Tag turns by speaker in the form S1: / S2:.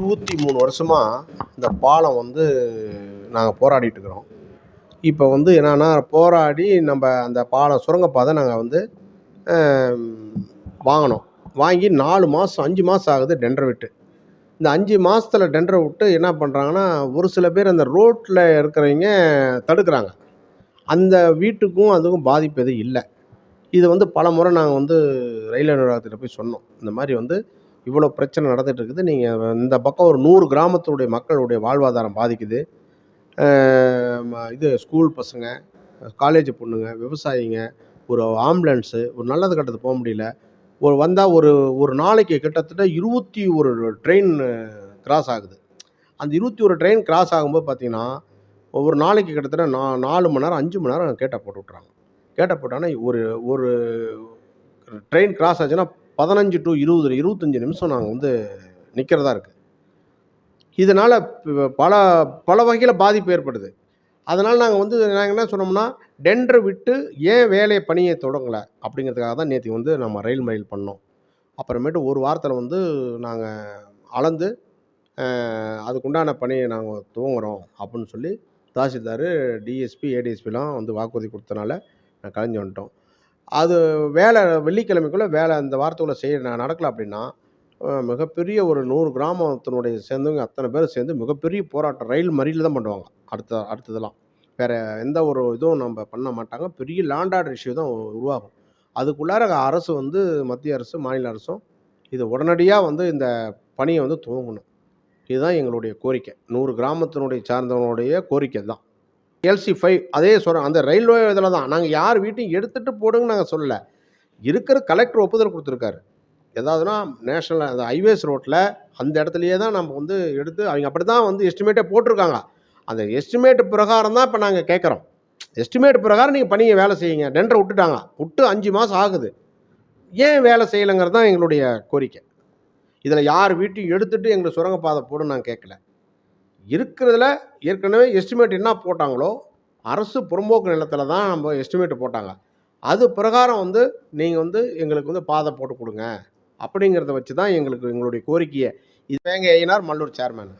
S1: இருபத்தி மூணு வருஷமாக இந்த பாலம் வந்து நாங்கள் போராடிட்டு இருக்கிறோம். இப்போ வந்து என்னன்னா போராடி நம்ம அந்த பாலம் சுரங்கப்பாதை நாங்கள் வந்து வாங்கினோம். வாங்கி நாலு மாதம் அஞ்சு மாதம் ஆகுது டெண்டர் விட்டு. இந்த அஞ்சு மாதத்தில் டெண்டர் விட்டு என்ன பண்ணுறாங்கன்னா ஒரு சில பேர் அந்த ரோட்டில் இருக்கிறவங்க தடுக்கிறாங்க. அந்த வீட்டுக்கும் அதுக்கும் பாதிப்பு எதுவும் இல்லை. இது வந்து பல முறை நாங்கள் வந்து ரயில்வே நிர்வாகத்தில் போய் சொன்னோம். இந்த மாதிரி வந்து இவ்வளோ பிரச்சனை நடந்துட்டு இருக்குது நீங்கள் இந்த பக்கம் ஒரு நூறு கிராமத்துடைய மக்களுடைய வாழ்வாதாரம் பாதிக்குது. ம- இது ஸ்கூல் பசங்க காலேஜ் பொண்ணுங்க விவசாயிங்க ஒரு ஆம்புலன்ஸு ஒரு நல்லது கட்டத்துக்கு போக முடியல. ஒரு வந்தால் ஒரு ஒரு நாளைக்கு கிட்டத்தட்ட இருபத்தி ஒரு ட்ரெயின் கிராஸ் ஆகுது. அந்த இருபத்தி ஒரு ட்ரெயின் கிராஸ் ஆகும்போது பார்த்தீங்கன்னா ஒவ்வொரு நாளைக்கு கிட்டத்தட்ட நா நாலு மணி நேரம் அஞ்சு மணி நேரம் கேட்டை போட்டு விட்றாங்க கேட்டை போட்டாங்கன்னா ஒரு ஒரு ட்ரெயின் கிராஸ் ஆச்சுன்னா பதினஞ்சு டு இருபது இருபத்தஞ்சி நிமிஷம் நாங்கள் வந்து நிற்கிறதா இருக்குது இதனால் பல பல வகையில் பாதிப்பு ஏற்படுது. அதனால் நாங்கள் வந்து நாங்கள் என்ன சொன்னோம்னா டெண்டரை விட்டு ஏன் வேலையை பணியை தொடங்கலை அப்படிங்கிறதுக்காக தான் நேற்று வந்து நம்ம ரயில் மறியல் பண்ணோம். அப்புறமேட்டு ஒரு வாரத்தில் வந்து நாங்கள் அளந்து அதுக்குண்டான பணியை நாங்கள் துவங்குறோம் அப்படின்னு சொல்லி தாசில்தார் டிஎஸ்பி ஏடிஎஸ்பிலாம் வந்து வாக்குறுதி கொடுத்தனால நான் கலைஞ்சு வந்துட்டோம். அது வேலை வெள்ளிக்கிழமைக்குள்ளே வேலை அந்த வாரத்துக்குள்ளே செய்ய நடக்கலை அப்படின்னா மிகப்பெரிய ஒரு நூறு கிராமத்தினுடைய சேர்ந்தவங்க அத்தனை பேர் சேர்ந்து மிகப்பெரிய போராட்டம் ரயில் மறியல் தான் பண்ணுவாங்க. அடுத்த அடுத்ததெல்லாம். வேறு எந்த ஒரு இதுவும் நம்ம பண்ண மாட்டாங்க. பெரிய லேண்ட் ஆர்டர் இஷ்யூ தான் உருவாகும். அதுக்குள்ளார அரசு வந்து மத்திய அரசு மாநில அரசும் இது உடனடியாக வந்து இந்த பணியை வந்து துவங்கணும். இதுதான் எங்களுடைய கோரிக்கை. நூறு கிராமத்தினுடைய சார்ந்தவனுடைய கோரிக்கை தான். எல்சி ஃபைவ் அதே சொல்கிறோம் அந்த ரயில்வே இதில் தான் நாங்கள் யார் வீட்டையும் எடுத்துகிட்டு போடுங்கன்னு நாங்கள் சொல்லலை. இருக்கிற கலெக்டர் ஒப்புதல் கொடுத்துருக்காரு. ஏதாவதுனா நேஷனல் அந்த ஹைவேஸ் ரோட்டில் அந்த இடத்துலையே தான் நம்ம வந்து எடுத்து அவங்க அப்படி தான் வந்து எஸ்டிமேட்டே போட்டிருக்காங்க. அந்த எஸ்டிமேட் பிரகாரம் தான் இப்போ நாங்கள் கேட்குறோம். எஸ்டிமேட் பிரகாரம் நீங்கள் பணியை வேலை செய்யுங்க. டெண்டரை விட்டுட்டாங்க. விட்டு அஞ்சு மாதம் ஆகுது. ஏன் வேலை செய்யலைங்கிறது தான் எங்களுடைய கோரிக்கை. இதில் யார் வீட்டையும் எடுத்துகிட்டு எங்களுக்கு சுரங்கப்பாதை போடுன்னு நான் கேட்கல. இருக்கிறதுல ஏற்கனவே எஸ்டிமேட் என்ன போட்டாங்களோ அரசு புறம்போக்கு நிலத்தில் தான் நம்ம எஸ்டிமேட் போட்டாங்க. அது பிரகாரம் வந்து நீங்கள் வந்து எங்களுக்கு வந்து பாதை போட்டு கொடுங்க. அப்படிங்கிறத வச்சு தான் எங்களுக்கு எங்களுடைய கோரிக்கையை. இது வேங்க ஐயனார் மல்லூர் சேர்மேன்